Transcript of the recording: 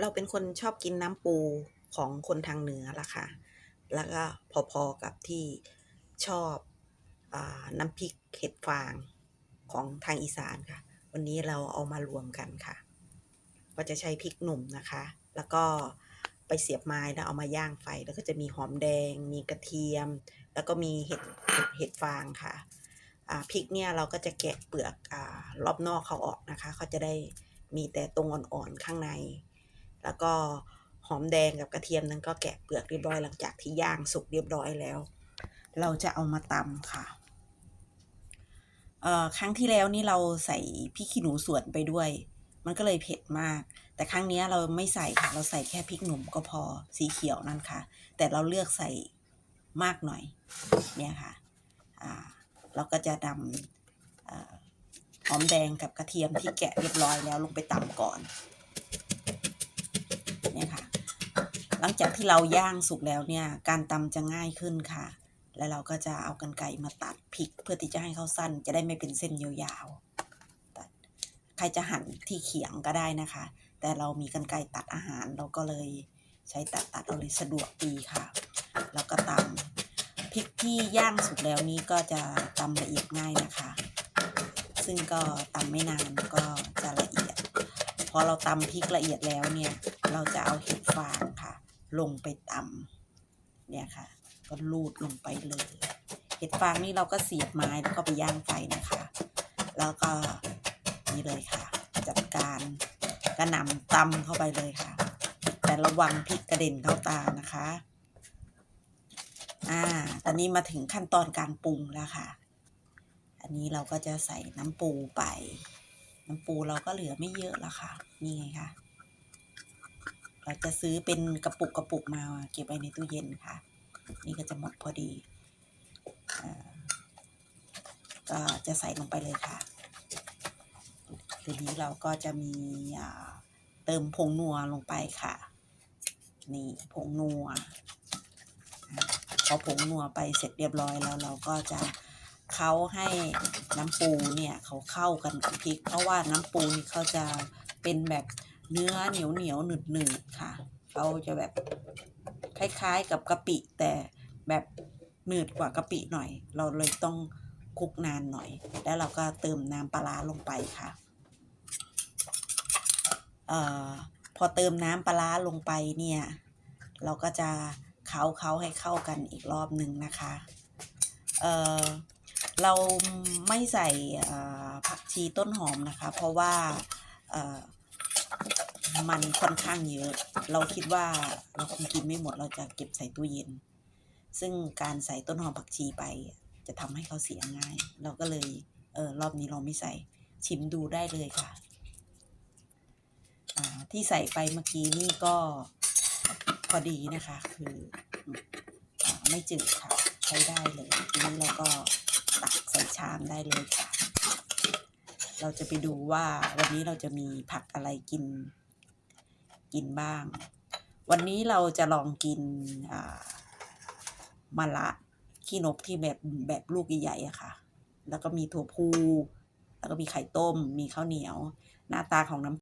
เราเป็นคนชอบกินน้ำปูของคนทางเหนือล่ะค่ะ แล้วก็พอๆกับที่ชอบอน้ำพริกเห็ดฟางของทางอีสานค่ะ วันนี้เราเอามารวมกันค่ะ ก็จะใช้พริกหนุ่มนะคะ แล้วก็ไปเสียบไม้แล้วเอามาย่างไฟ แล้วก็จะมีหอมแดง มีกระเทียม แล้วก็มีเห็ดเห็ดฟางค่ะพริกเนี่ยเราก็จะแกะเปลือกอรอบนอกเขาออกนะคะ เขาจะได้มีแต่ตรงอ่อนๆข้างใน แล้วก็หอมแดงกับกระเทียมนั้นก็แกะเปลือกเรียบร้อยหลังจากที่ย่างสุกเรียบร้อยแล้ว เราจะเอามาตำค่ะเอ่อครั้งที่แล้วนี่เราใส่พริกขี้หนูสวนไปด้วย มันก็เลยเผ็ดมาก แต่ครั้งนี้เราไม่ใส่ค่ะ เราใส่แค่พริกหนุ่มก็พอสีเขียวนั่นค่ะ แต่เราเลือกใส่มากหน่อยเนี่ยค่ะอ่าเราก็จะนำหอมแดงกับกระเทียมที่แกะเรียบร้อยแล้วลงไปตำก่อน หลังจากที่เราย่างสุกแล้วเนี่ย การตำจะง่ายขึ้นค่ะ แล้วเราก็จะเอากรรไกรมาตัดพริกเพื่อที่จะให้เขาสั้น จะได้ไม่เป็นเส้นยาวๆตัดใครจะหั่นที่เขียงก็ได้นะคะ แต่เรามีกรรไกรตัดอาหารเราก็เลยใช้ตัดตัดเอาเลยสะดวกดีค่ะ แล้วก็ตำพริกที่ย่างสุกแล้วนี้ก็จะตำละเอียดง่ายนะคะ ซึ่งก็ตำไม่นานก็จะละเอียดพอเราตำพริกละเอียดแล้วเนี่ย เราจะเอาเห็ดฟางค่ะ ลงไปตำเนี่ยค่ะ ก็ลูดลงไปเลย เห็ดฟางนี่เราก็เสียบไม้แล้วก็ไปย่างไฟนะคะ แล้วก็นี่เลยค่ะ จัดการกระหน่ำตำเข้าไปเลยค่ะ แต่ระวังพริกกระเด็นเข้าตานะคะ อ่า ตอนนี้มาถึงขั้นตอนการปรุงแล้วค่ะ อันนี้เราก็จะใส่น้ำปูไป น้ำปูเราก็เหลือไม่เยอะแล้วค่ะ นี่ไงค่ะ เราจะซื้อเป็นกระปุกกระปุกมาเก็บไว้ในตู้เย็นค่ะ นี่ก็จะหมดพอดีอก็จะใส่ลงไปเลยค่ะทีนี้เราก็จะมีเติมผงนัวลงไปค่ะ นี่ผงนัวอพอผงนัวไปเสร็จเรียบร้อยแล้วเราก็จะเขาให้น้ำปูเนี่ยเขาเข้ากันกับพริก เพราะว่าน้ำปูนี่เขาจะเป็นแบบ เนื้อเหนียวเหนียวหนืดหนืดค่ะเขาจะแบบคล้ายๆกับกะปิแต่แบบหนืดกว่ากะปิหน่อย เราเลยต้องคลุกนานหน่อย แล้วเราก็เติมน้ำปลาลงไปค่ะเอ่อพอเติมน้ำปลาลงไปเนี่ย เราก็จะเค้าเค้าให้เข้ากันอีกรอบหนึ่งนะคะเอ่อเราไม่ใส่ผักชีต้นหอมนะคะ เพราะว่าเอ่อ มันค่อนข้างเยอะ เราคิดว่าเราคงกินไม่หมดเราจะเก็บใส่ตู้เย็น ซึ่งการใส่ต้นหอมผักชีไป จะทำให้เขาเสียง่าย เราก็เลยเออรอบนี้เราไม่ใส่ชิมดูได้เลยค่ะ ที่ใส่ไปเมื่อกี้นี่ก็พอดีนะคะ คืออไม่จืดค่ะใช้ได้เลยทีนี้เราก็ตักใส่ชามได้เลยค่ะ เราจะไปดูว่าวันนี้เราจะมีผักอะไรกิน กินบ้าง วันนี้เราจะลองกินมะละขี้นกที่แบบแบบลูกใหญ่ๆอะค่ะ แล้วก็มีถั่วพู แล้วก็มีไข่ต้ม มีข้าวเหนียว หน้าตาของน้ำ